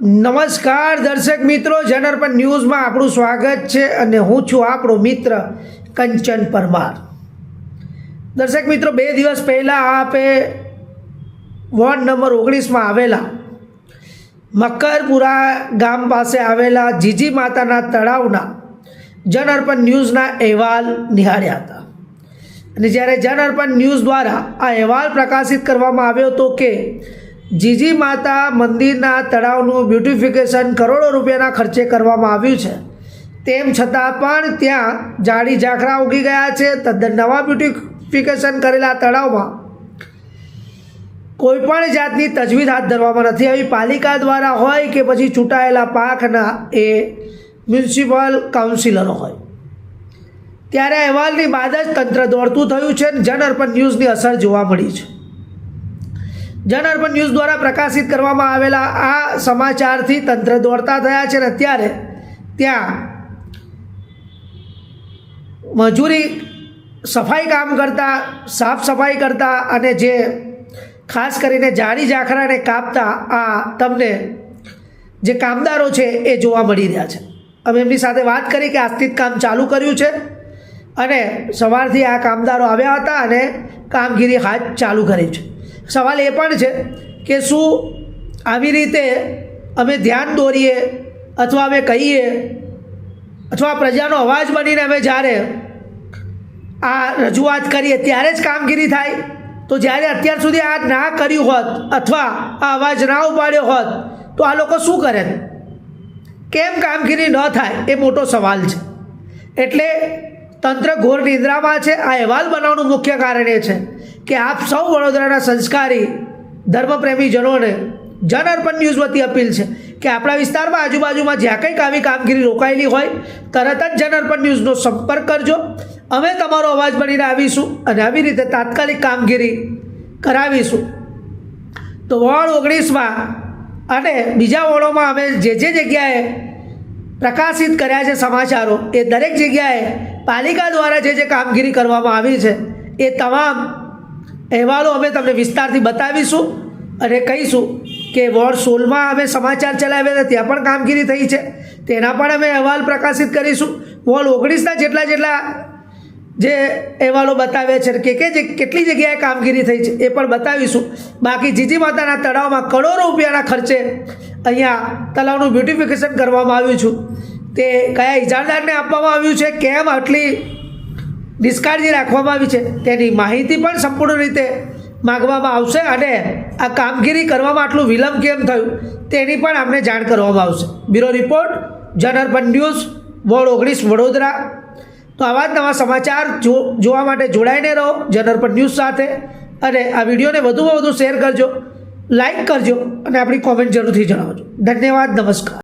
નમસ્કાર દર્શક મિત્રો જનરપન ન્યૂઝમાં આપણું સ્વાગત છે અને હું છું આપણો મિત્ર કંચન પરમાર. દર્શક મિત્રો, બે દિવસ પહેલાં આપે વોર્ડ નંબર ઓગણીસમાં આવેલા મકરપુરા ગામ પાસે આવેલા જીજી માતાના તળાવના જનઅર્પણ ન્યૂઝના અહેવાલ નિહાળ્યા હતા. અને જ્યારે જનઅર્પણ ન્યૂઝ દ્વારા આ અહેવાલ પ્રકાશિત કરવામાં આવ્યો હતો કે જીજી માતા મંદિરના તળાવનું બ્યુટિફિકેશન કરોડો રૂપિયાના ખર્ચે કરવામાં આવ્યું છે. તેમ છતાં પણ ત્યાં જાડી ઝાંખરા ઉગી ગયા છે તદ્દન નવા બ્યુટિફિકેશન કરેલા તળાવમાં. કોઈ પણ જાતની તજવીજ હાથ ધરવામાં નથી આવી. પાલિકા દ્વારા હોય કે પછી ચૂંટાયેલા પાકના એ મ્યુનિસિપલ કાઉન્સિલરો હોય. ત્યારે અહેવાલની બાદ જ તંત્ર દોડતું થયું છે અને જન અર્પણ ન્યૂઝની અસર જોવા મળી છે. જન અર્પણ ન્યૂઝ દ્વારા પ્રકાશિત કરવામાં આવેલા આ સમાચારથી તંત્ર દોડતા થયા છે અને અત્યારે ત્યાં મજૂરી સફાઈ કામ કરતા, સાફ સફાઈ કરતા અને જે ખાસ કરીને જાડી ઝાખરાને કાપતા આ તમને જે કામદારો છે એ જોવા મળી રહ્યા છે. અમે એમની સાથે વાત કરી કે આજથી જ કામ ચાલુ કર્યું છે અને સવારથી આ કામદારો આવ્યા હતા અને કામગીરી હાથ ચાલુ કરી છે. સવાલ એ પણ છે કે શું આવી રીતે અમે ધ્યાન દોરીએ અથવા અમે કહીએ? અથવા પ્રજાનો અવાજ બનીને અમે જ્યારે આ રજૂઆત કરીએ, ત્યારે જ કામગીરી થાય? તો જ્યારે અત્યાર સુધી આ ના કર્યું હોત અથવા આ અવાજ ના ઉપાડ્યો હોત, તો આ લોકો શું કરે? કેમ કામગીરી ન થાય? એ મોટો સવાલ છે. એટલે તંત્ર ઘોર નિદ્રામાં છે. આ અહેવાલ બનાવવાનું મુખ્ય કારણ એ છે કે આપ સૌ વડોદરાના સંસ્કારી ધર્મપ્રેમીજનોને જન અર્પણ ન્યૂઝ વતી અપીલ છે કે આપણા વિસ્તારમાં આજુબાજુમાં જ્યાં કંઈક આવી કામગીરી રોકાયેલી હોય, તરત જ જન અર્પણ ન્યૂઝનો સંપર્ક કરજો. અમે તમારો અવાજ બનીને આવીશું અને આવી રીતે તાત્કાલિક કામગીરી કરાવીશું. તો વોર્ડ ઓગણીસમાં અને બીજા વોર્ડોમાં અમે જે જે જગ્યાએ પ્રકાશિત કર્યા છે સમાચારો, એ દરેક જગ્યાએ પાલિકા દ્વારા જે જે કામગીરી કરવામાં આવી છે, એ તમામ અહેવાલો અમે તમને વિસ્તારથી બતાવીશું અને કહીશું કે વોર્ડ સોલમાં અમે સમાચાર ચલાવ્યા હતા, ત્યાં પણ કામગીરી થઈ છે. તેના પણ અમે અહેવાલ પ્રકાશિત કરીશું. વોર્ડ ઓગણીસના જેટલા જેટલા જે અહેવાલો બતાવ્યા છે, કે કે જે કેટલી જગ્યાએ કામગીરી થઈ છે, એ પણ બતાવીશું. બાકી જીજી માતાના તળાવમાં કરોડો રૂપિયાના ખર્ચે અહીંયા તળાવનું બ્યુટિફિકેશન કરવામાં આવ્યું છું. તે કયા ઇજારદારને આપવામાં આવ્યું છે, કેમ આટલી નિષ્કાળજી રાખવામાં આવી છે, તેની માહિતી પણ સંપૂર્ણ રીતે માગવામાં આવશે અને આ કામગીરી કરવામાં આટલું વિલંબ કેમ થયું, તેની પણ અમને જાણ કરવામાં આવશે. બ્યુરો રિપોર્ટ જનરપન ન્યૂઝ, વોર્ડ ઓગણીસ, વડોદરા. તો આવા જ નવા સમાચાર જો, જોવા માટે જોડાઈને રહો જનરપન ન્યૂઝ સાથે. અને આ વિડીયોને વધુમાં વધુ શેર કરજો, લાઈક કરજો અને આપણી કોમેન્ટ જરૂરથી જણાવજો. ધન્યવાદ, નમસ્કાર.